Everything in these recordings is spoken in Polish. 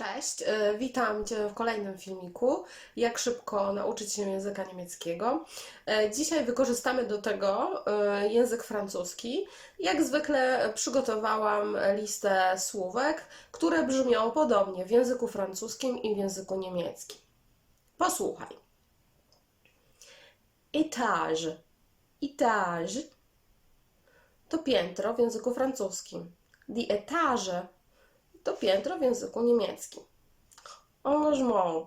Cześć, e, witam Cię w kolejnym filmiku. Jak szybko nauczyć się języka niemieckiego. E, Dzisiaj wykorzystamy do tego e, język francuski. Jak zwykle przygotowałam listę słówek, które brzmią podobnie w języku francuskim i w języku niemieckim. Posłuchaj. Étage. Étage to piętro w języku francuskim. Die Etage to piętro w języku niemieckim. Engagement,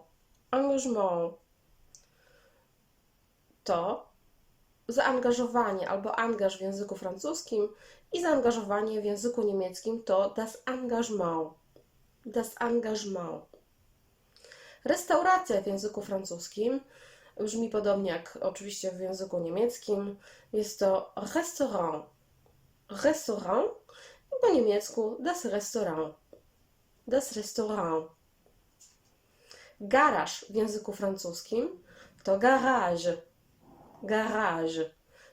engagement to zaangażowanie albo angaż w języku francuskim i zaangażowanie w języku niemieckim to das Engagement. Das Engagement. Restauracja w języku francuskim brzmi podobnie jak oczywiście w języku niemieckim. Jest to restaurant. Restaurant i po niemiecku das Restaurant das Restaurant. Garaż w języku francuskim to garage. Garage.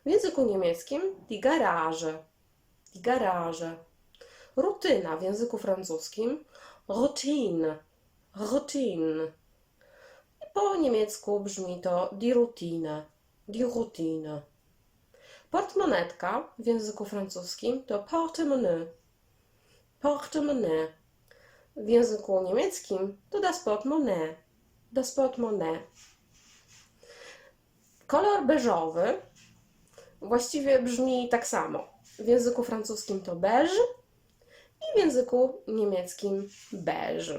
W języku niemieckim die Garage. Die Garage. Rutyna w języku francuskim Routine. Routine. Po niemiecku brzmi to die Routine. Die Routine. Portmonetka w języku francuskim to portemonnaie. Portemonnaie. W języku niemieckim to das Portemonnaie. Das Portemonnaie. Kolor beżowy właściwie brzmi tak samo. W języku francuskim to beige i w języku niemieckim beige.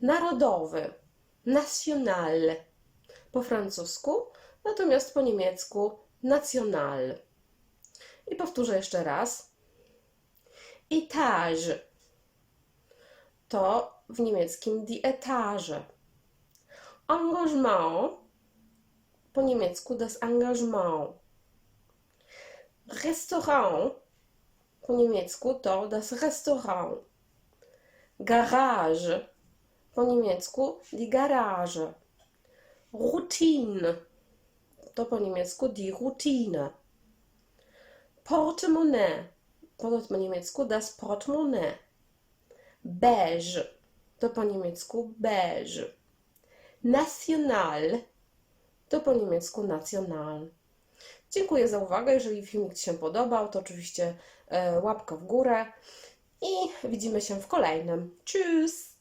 Narodowy, national po francusku, natomiast po niemiecku national. I powtórzę jeszcze raz. Etage to w niemieckim die Etage. Engagement po niemiecku das Engagement. Restaurant po niemiecku to das Restaurant. Garage po niemiecku die Garage. Routine to po niemiecku die Routine. Portemonnaie po niemiecku das Portemonnaie. Beige to po niemiecku beige. National to po niemiecku national. Dziękuję za uwagę. Jeżeli filmik Ci się podobał, to oczywiście e, łapka w górę i widzimy się w kolejnym. Tschüss!